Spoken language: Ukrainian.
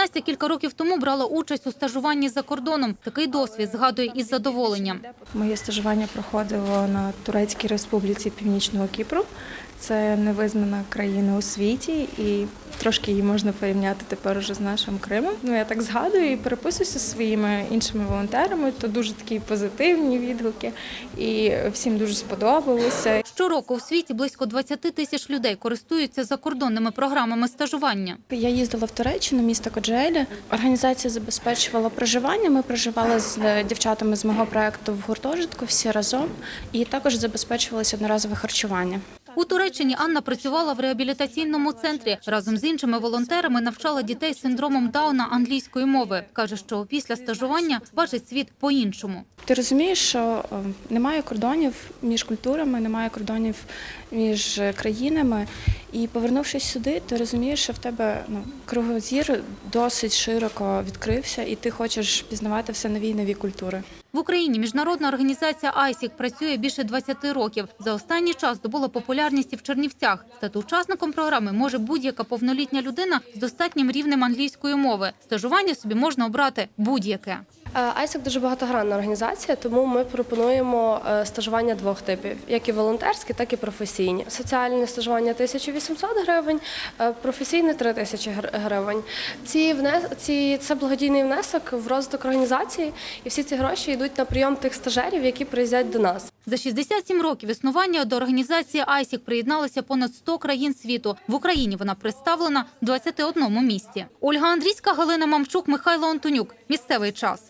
Настя кілька років тому брала участь у стажуванні за кордоном. Такий досвід згадує із задоволенням. Моє стажування проходило на Турецькій Республіці Північного Кіпру. Це невизнана країна у світі, і трошки її можна порівняти тепер уже з нашим Кримом. Ну я так згадую і переписуюся зі своїми іншими волонтерами. То дуже такі позитивні відгуки, і всім дуже сподобалося. Щороку у світі близько 20 тисяч людей користуються закордонними програмами стажування. Я їздила в Туреччину, місто Коджелі. Організація забезпечувала проживання. Ми проживали з дівчатами з мого проекту в гуртожитку всі разом, і також забезпечувалося одноразове харчування. У Туреччині Анна працювала в реабілітаційному центрі. Разом з іншими волонтерами навчала дітей з синдромом Дауна англійської мови. Каже, що після стажування бачить світ по-іншому. Ти розумієш, що е, немає кордонів між культурами, немає кордонів між е, країнами. І повернувшись сюди, ти розумієш, що в тебе ну, кругозір досить широко відкрився, і ти хочеш пізнавати все нові й нові культури. В Україні міжнародна організація ISIC працює більше 20 років. За останній час здобула популярність і в Чернівцях. Стати учасником програми може будь-яка повнолітня людина з достатнім рівнем англійської мови. Стажування собі можна обрати будь-яке. Айсек дуже багатогранна організація, тому ми пропонуємо е, стажування двох типів: як і волонтерські, так і професійні. Соціальне стажування 1800 гривень, е, професійне 3000 гр- гривень. Ці внес... ці це благодійний внесок в розвиток організації, і всі ці гроші йдуть на прийом тих стажерів, які приїздять до нас. За 67 років існування до організації ISIC приєдналося понад 100 країн світу. В Україні вона представлена в 21 місті. Ольга Андрійська, Галина Мамчук, Михайло Антонюк. Місцевий час.